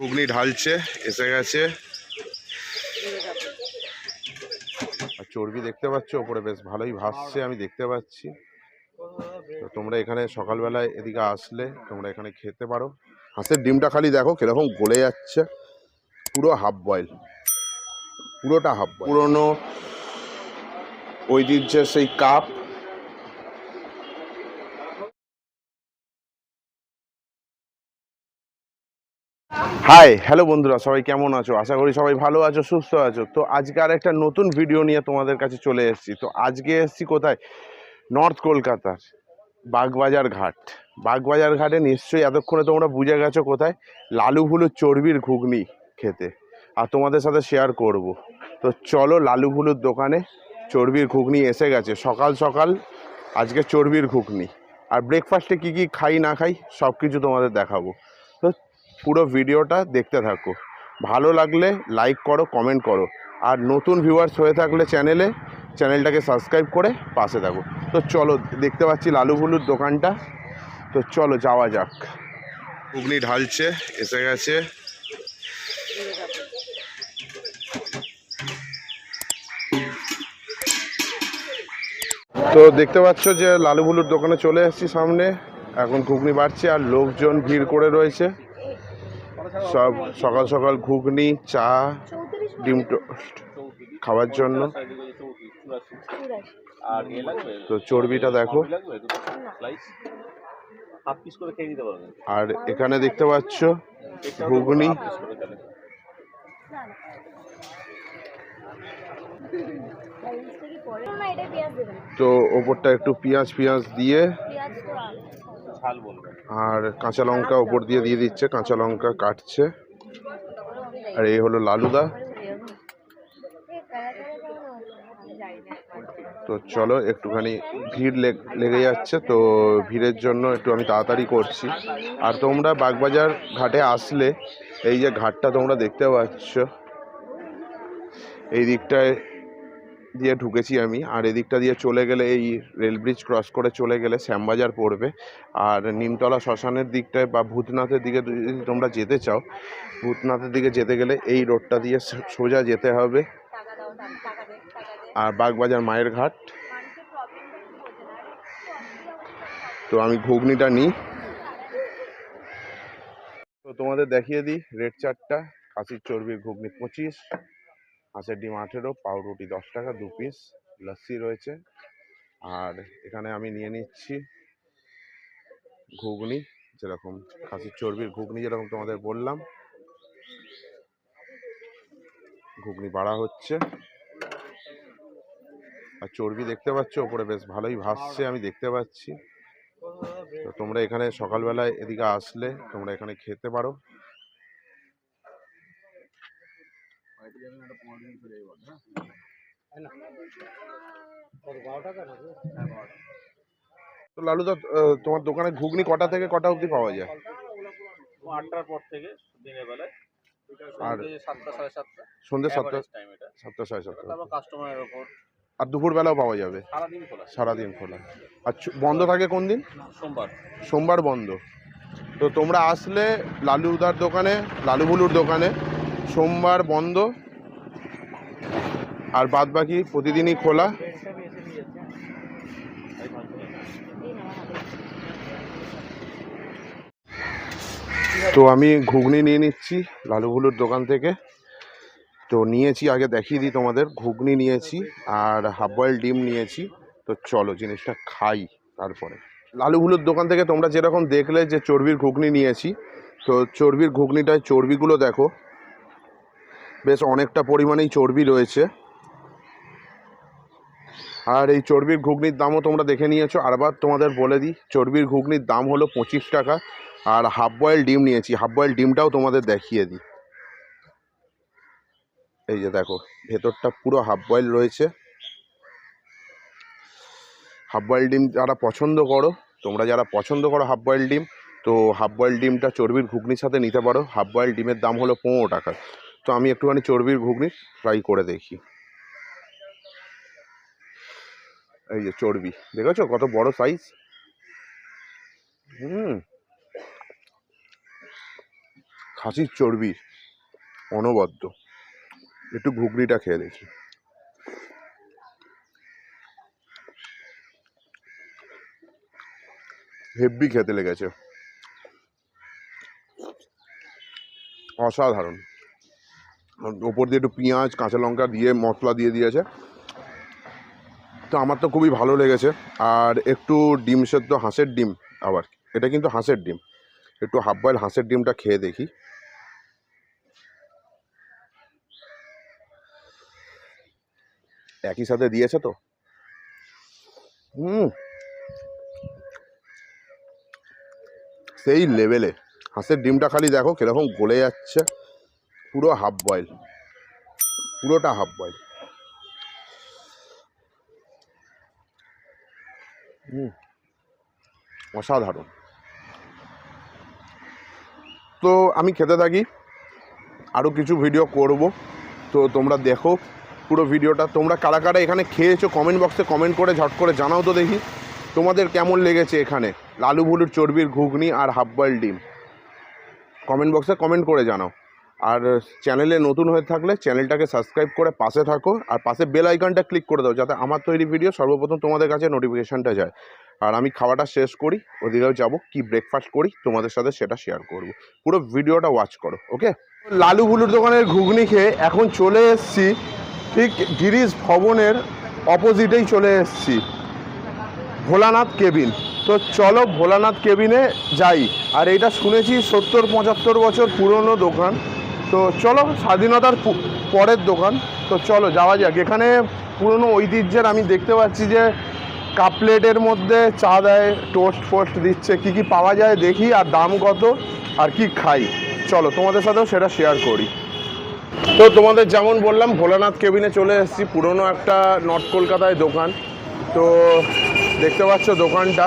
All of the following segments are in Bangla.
ঘুগনি ঢালছে, এসে গেছে। আর চর্বি দেখতে পাচ্ছ, ওপরে বেশ ভালোই ভাসছে, আমি দেখতে পাচ্ছি। তো তোমরা এখানে সকালবেলায় এদিকে আসলে তোমরা এখানে খেতে পারো। হাঁসের ডিমটা খালি দেখো কীরকম গলে যাচ্ছে। পুরো হাফ বয়েল। পুরোটা হাফ পুরোনো ঐতিহ্যের সেই কাপ। হাই হ্যালো বন্ধুরা, সবাই কেমন আছো? আশা করি সবাই ভালো আছো, সুস্থ আছো। তো আজকে আর একটা নতুন ভিডিও নিয়ে তোমাদের কাছে চলে এসেছি। তো আজকে এসেছি কোথায়? নর্থ কলকাতার বাগবাজার ঘাট। বাগবাজার ঘাটে নিশ্চয়ই এতক্ষণে তোমরা বুঝে গেছো কোথায়? লালু ভুলুর চর্বির ঘুগনি খেতে। আর তোমাদের সাথে শেয়ার করব। তো চলো লালু ভুলুর দোকানে চর্বির ঘুগনি এসে গেছে। সকাল সকাল আজকে চর্বির ঘুগনি। আর ব্রেকফাস্টে কি কি খাই না খাই সব কিছু তোমাদের দেখাবো। তো পুরো ভিডিওটা দেখতে থাকো। ভালো লাগলে লাইক করো কমেন্ট করো। আর নতুন ভিউয়ার্স হয়ে থাকলে চ্যানেলে চ্যানেলটাকে সাবস্ক্রাইব করে পাশে থাকো। তো চলো, দেখতে পাচ্ছি লালু ভুলুর দোকানটা। তো চলো, যাওয়া যাক। ঘুগনি ঢালছে, এসে গেছে। তো দেখতে পাচ্ছ যে লালু দোকানে চলে এসেছি সামনে। এখন ঘুগনি বাড়ছে আর লোকজন ভিড় করে রয়েছে। সব সকাল সকাল ঘুগনি চা ডিম টোস্ট খাওয়ার জন্য। তো চর্বিটা দেখো। আর এখানে দেখতে পাচ্ছ ঘুগনি। তো ওপরটা একটু পেঁয়াজ পেঁয়াজ দিয়ে আর কাঁচা লঙ্কা ওপর দিয়ে দিয়ে দিচ্ছে, কাঁচা লঙ্কা কাটছে। আর এই হলো লালুদা। তো চলো, একটুখানি ভিড় লেগে যাচ্ছে, তো ভিড়ের জন্য একটু আমি তাড়াতাড়ি করছি। আর তোমরা বাগবাজার ঘাটে আসলে, এই যে ঘাটটা তোমরা দেখতে পাচ্ছ, এই দিকটায় দিয়ে ঢুকেছি আমি। আর এদিকটা দিয়ে চলে গেলে এই রেল ব্রিজ ক্রস করে চলে গেলে শ্যামবাজার পড়বে। আর নিমতলা শ্মশানের দিকটায় বা ভূতনাথের দিকে যদি তোমরা যেতে চাও, ভূতনাথের দিকে যেতে গেলে এই রোডটা দিয়ে সোজা যেতে হবে। আর বাগবাজার মায়ের ঘাট। তো আমি ঘুগনিটা নিই। তো তোমাদের দেখিয়ে দিই রেড চারটা খাসির চর্বির ঘুগনি পঁচিশ। হাঁসের ডিম আঠেরো, পাউরুটি দশ টাকা, দু পিস লস্যি রয়েছে। আর এখানে আমি নিয়ে নিচ্ছি ঘুগনি, যেরকম খাসির চর্বির ঘুগনি যেরকম তোমাদের বললাম। ঘুগনি বাড়া হচ্ছে। আর চর্বি দেখতে পাচ্ছ, ওপরে বেশ ভালোই ভাসছে, আমি দেখতে পাচ্ছি। তো তোমরা এখানে সকালবেলায় এদিকে আসলে তোমরা এখানে খেতে পারো। তো লালুদা আহ, তোমার দোকানে ঘুগনি কটা থেকে কটা অবধি পাওয়া যায়? ও আটটার পর থেকে দিনের বেলায়। আর সাতটা সাড়ে সাতটা। সন্ধ্যে সাতটা সাতটা সাড়ে সাতটা তারপর কাস্টমারের ওপর। আর দুপুরবেলাও পাওয়া যাবে? সারাদিন খোলা। আর বন্ধ থাকে কোন দিন? সোমবার। সোমবার বন্ধ। তো তোমরা আসলে লালুদার দোকানে লালু ভুলুর দোকানে সোমবার বন্ধ আর বাদ বাকি প্রতিদিনই খোলা। তো আমি ঘুগনি নিয়ে নিচ্ছি লালু ভুলুর দোকান থেকে। তো নিয়েছি, আগে দেখিয়ে দিই তোমাদের। ঘুগনি নিয়েছি আর হাফ বয়েল ডিম নিয়েছি। তো চলো জিনিসটা খাই তারপরে। লালু ভুলুর দোকান থেকে তোমরা যেরকম দেখলে যে চর্বির ঘুগনি নিয়েছি, তো চর্বির ঘুগনিটায় চর্বিগুলো দেখো। বেশ অনেকটা পরিমাণেই চর্বি রয়েছে। আর এই চর্বির ঘুগনির দামও তোমরা দেখে নিয়েছো। আরবার তোমাদের বলে দিই, চর্বির ঘুগনির দাম হলো পঁচিশ টাকা আর হাফ বয়েল ডিম নিয়েছি। হাফ বয়েল ডিমটাও তোমাদের দেখিয়ে দিই। এই যে দেখো, ভেতরটা পুরো হাফ বয়েল রয়েছে। হাফ বয়েল ডিম যারা পছন্দ করো, তোমরা যারা পছন্দ করো হাফ বয়েল ডিম, তো হাফ বয়েল ডিমটা চর্বির ঘুগনির সাথে নিতে পারো। হাফ বয়েল ডিমের দাম হলো পনেরো টাকা। তো আমি একটুখানি চর্বির ঘুগনি ট্রাই করে দেখি। এই যে চর্বি, দেখেছ কত বড় সাইজ হুম। খাসির চর্বি, অনবদ্য। একটু ঘুগনিটা খেয়ে দেখি। হেব্বি খেতে লেগেছে। অসাধারণ। ওপর দিয়ে একটু পেঁয়াজ, কাঁচা লঙ্কা দিয়ে মশলা দিয়ে দিয়েছে। তো আমার তো খুবই ভালো লেগেছে। আর একটু ডিম সেদ্ধ হাঁসের ডিম আবার। এটা কিন্তু হাঁসের ডিম। একটু হাফ বয়েল হাঁসের ডিমটা খেয়ে দেখি। একই সাথে দিয়েছে তো? হুম। সেই লেভেলে হাঁসের ডিমটা খালি দেখো কীরকম গলে যাচ্ছে। পুরো হাফ বয়েল পুরোটা হাফ বয়েল অসাধারণ। তো আমি খেতে থাকি আরও কিছু ভিডিও করব। তো তোমরা দেখো পুরো ভিডিওটা তোমরা কারা কারা এখানে খেয়েছো কমেন্ট বক্সে কমেন্ট করে ঝট করে জানাও তো দেখি। তোমাদের কেমন লেগেছে এখানে? লালু ভুলুর চর্বির ঘুগনি আর হাফ বয়েল ডিম। কমেন্ট বক্সে কমেন্ট করে জানাও। আর চ্যানেলে নতুন হয়ে থাকলে চ্যানেলটাকে সাবস্ক্রাইব করে পাশে থাকো আর পাশে বেল আইকনটা ক্লিক করে দাও যাতে আমার তৈরি ভিডিও সর্বপ্রথম তোমাদের কাছে নোটিফিকেশানটা যায়। আর আমি খাওয়াটা শেষ করি, ওদিকেও যাব, কি ব্রেকফাস্ট করি তোমাদের সাথে সেটা শেয়ার করব। পুরো ভিডিওটা ওয়াচ করো ওকে লালু ভুলুর দোকানের ঘুগনি খেয়ে এখন চলে এসেছি, ঠিক গিরিশ ভবনের অপোজিটেই চলে এসেছি, ভোলানাথ কেবিন তো চলো ভোলানাথ কেবিনে যাই। আর এটা শুনেছি সত্তর পঁচাত্তর বছর পুরনো দোকান। তো চলো, স্বাধীনতার পরের দোকান। তো চলো, যাওয়া যাক। এখানে পুরনো ঐতিহ্যের আমি দেখতে পাচ্ছি যে কাপলেটের মধ্যে চা দেয়, টোস্ট ফোস্ট দিচ্ছে। কি কি পাওয়া যায় দেখি, আর দাম কত, আর কি খাই। চলো, তোমাদের সাথেও সেটা শেয়ার করি। তো তোমাদের যেমন বললাম, ভোলানাথ কেবিনে চলে এসেছি। পুরনো একটা নর্থ কলকাতায় দোকান। তো দেখতে পাচ্ছ দোকানটা।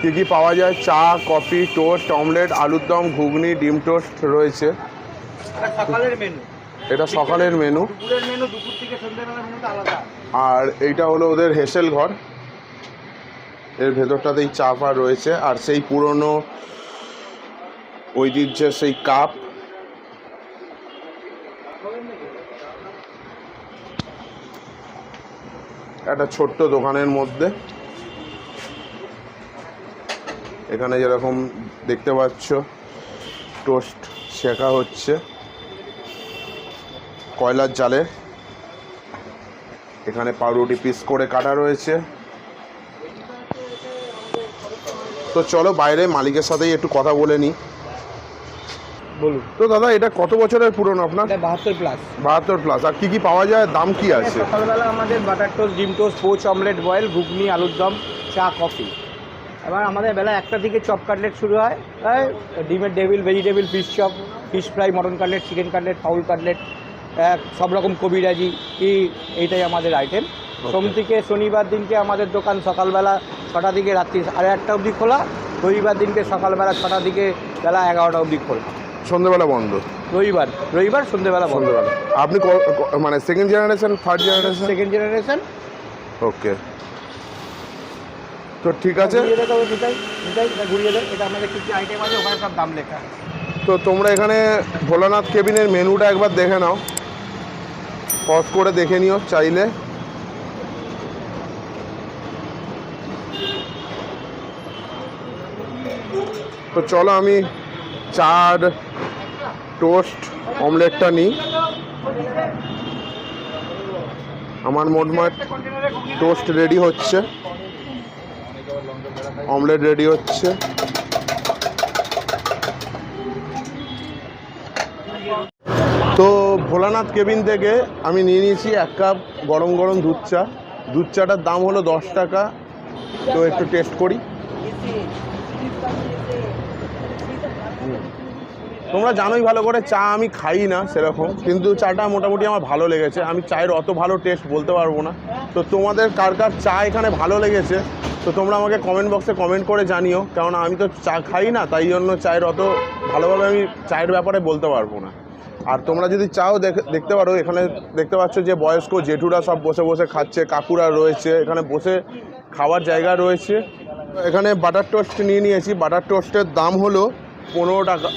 কী কী পাওয়া যায়? চা কফি টোস্ট অমলেট আলুর দম ঘুগনি ডিম টোস্ট রয়েছে। এটা সকালের মেনু আর এইটা হলো ওদের হেসেল ঘর। এর ভেতরটাতেই চা ফা রয়েছে। আর সেই পুরনো ঐতিহ্যের সেই কাপ। একটা ছোট্ট দোকানের মধ্যে। এখানে যেরকম দেখতে পাচ্ছ টোস্ট শেখা হচ্ছে। কয়লার জালে। এখানে পাউরুটি পিস করে কাটা রয়েছে। তো চলো বাইরে মালিকের সাথেই একটু কথা বলে নিই। বলুন। তো দাদা এটা কত বছরের পুরনো আপনার? বাহাত্তর প্লাস বাহাত্তর প্লাস আর কি কি পাওয়া যায়? দাম কি আছে? সকালবেলা আমাদের বাটার টোস্ট ডিম টোস্ট পোচ অমলেট বয়েল ঘুগনি আলুর দম চা কফি এবার আমাদের বেলা একটা থেকে চপ কাটলেট শুরু হয়। ডিমের devil vegetable fish chop fish fry mutton cutlet chicken cutlet fowl cutlet সব রকম কবিরাজি এই এইটাই আমাদের আইটেম সোম থেকে শনিবার দিনকে আমাদের দোকান সকালবেলা ছটা থেকে রাত্রি সাড়ে আটটা অবধি খোলা। রবিবার দিনকে সকালবেলা ছটা থেকে বেলা এগারোটা অবধি খোলা। সন্ধ্যেবেলা বন্ধ। রবিবার রবিবার সন্ধ্যেবেলা বন্ধ। সন্ধ্যেবেলা। আপনি ক- ক- মানে second generation third generation second generation okay তো ঠিক আছে। তো তোমরা এখানে ভোলানাথ কেবিনের মেনুটা একবার দেখে নাও। পজ করে দেখে নিও চাইলে। তো চলো আমি চার টোস্ট অমলেটটা নিই। আমার মোটমাট টোস্ট রেডি হচ্ছে। অমলেট রেডি হচ্ছে। তো ভোলানাথ কেবিন থেকে আমি নিয়ে নিয়েছি এক কাপ গরম গরম দুধ চা। দুধ চাটার দাম হলো দশ টাকা। তো একটু টেস্ট করি। তোমরা জানোই ভালো করে চা আমি খাই না সেরকম, কিন্তু চাটা মোটামুটি আমার ভালো লেগেছে। আমি চায়ের অত ভালো টেস্ট বলতে পারব না। তো তোমাদের কার কার চা এখানে ভালো লেগেছে, তো তোমরা আমাকে কমেন্ট বক্সে কমেন্ট করে জানিও কারণ আমি তো চা খাই না, তাই জন্য চায়ের অত ভালোভাবে আমি চায়ের ব্যাপারে বলতে পারব না। আর তোমরা যদি চাও দেখ- দেখতে পারো, এখানে দেখতে পাচ্ছ যে বয়স্ক জেঠুরা সব বসে বসে খাচ্ছে, কাকুরা রয়েছে, এখানে বসে খাওয়ার জায়গা রয়েছে। এখানে বাটার টোস্ট নিয়ে নিয়েছি বাটার টোস্টের দাম হলো পনেরো টাকা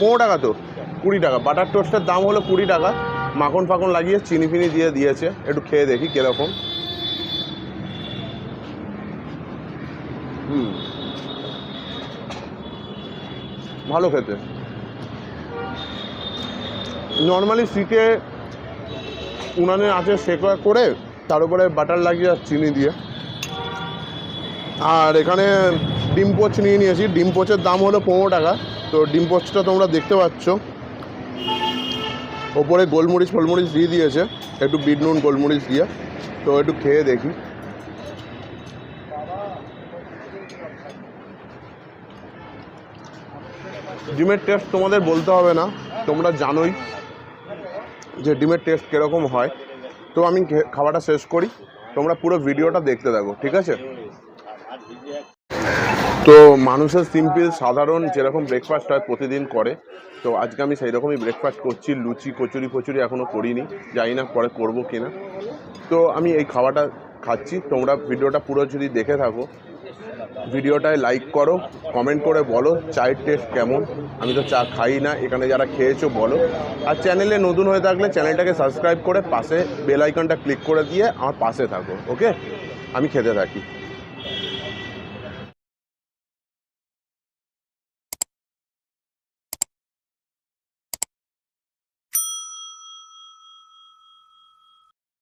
পনেরো টাকা তো, কুড়ি টাকা বাটার টোস্টের দাম হলো কুড়ি টাকা। মাখন ফাখন লাগিয়ে চিনি ফিনি দিয়ে দিয়েছে। একটু খেয়ে দেখি কীরকম। হুম। ভালো খেতে। নর্মালি শিখে উনানে আছে সেকা করে, তার উপরে বাটার লাগিয়ে আর চিনি দিয়ে। আর এখানে ডিম পোচ নিয়ে নিয়েছি। ডিম পোচের দাম হলো পনেরো টাকা। তো ডিম পোচটা তোমরা দেখতে পাচ্ছ। ওপরে গোলমরিচ ফোলমরিচ দিয়ে দিয়েছে। একটু বিট নুন, গোলমরিচ দিয়ে। তো একটু খেয়ে দেখি। ডিমের টেস্ট তোমাদের বলতে হবে না, তোমরা জানোই যে ডিমের টেস্ট কীরকম হয়। তো আমি খাওয়াটা শেষ করি। তোমরা পুরো ভিডিওটা দেখতে থাকো, ঠিক আছে? তো মানুষের সিম্পল, সাধারণ যেরকম ব্রেকফাস্ট হয় প্রতিদিন করে, তো আজকে আমি সেই রকমই ব্রেকফাস্ট করছি, লুচি, কচুরি, ফচুরি এখনও করিনি, জানি না পরে করব কি না তো আমি এই খাওয়াটা খাচ্ছি, তোমরা ভিডিওটা পুরো যদি দেখে থাকো, ভিডিওটায় লাইক করো কমেন্ট করে বলো, চায়ের টেস্ট কেমন। আমি তো চা খাই না, এখানে যারা খেয়েছো বলো। আর চ্যানেলে নতুন হয়ে থাকলে চ্যানেলটাকে সাবস্ক্রাইব করে পাশে বেল আইকনটা ক্লিক করে দিয়ে আমার পাশে থাকো ওকে আমি খেতে থাকি।